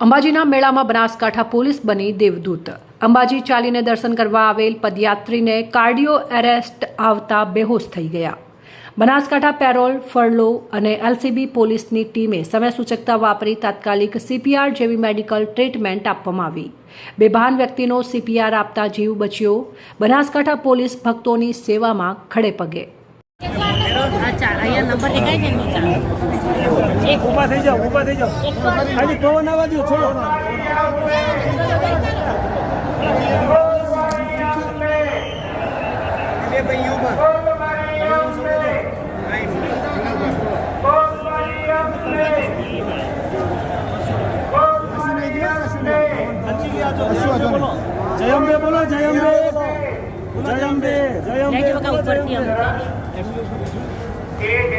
અંબાજીના મેળામાં બનાસકાંઠા પોલીસ બની દેવદૂત. અંબાજી ચાલીને દર્શન કરવા આવેલ પદયાત્રીને કાર્ડિયો એરેસ્ટ આવતા બેહોશ થઈ ગયા. બનાસકાંઠા પેરોલ ફરલો અને એલસીબી પોલીસની ટીમે સમય સૂચકતા વાપરી તાત્કાલિક સીપીઆર જેવી મેડિકલ ટ્રીટમેન્ટ આપવામાં આવી. બેભાન વ્યક્તિનો સીપીઆર આપતા જીવ બચ્યો. બનાસકાંઠા પોલીસ ભક્તોની સેવામાં ખડે પગે. એક ઊભા થઈ જાઓ ઊભા થઈ જાઓ. ખાલી પવન આવવા દો છોડો.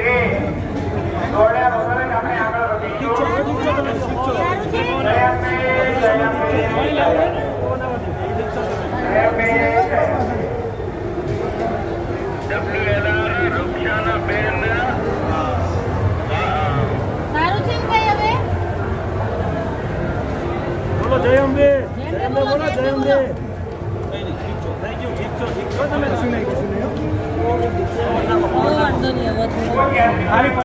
જય અંબે બોલો જય અંબે જય અંબે જય અંબે જય બકા ઉપરથી આમ સારું છે ને ભાઈ હવે બોલો જય અંબે જય અંબે બોલો જય અંબે થઈ ગયું ઠીક છો ઠીક છો તમે શું નહીં ਧੰਨਵਾਦ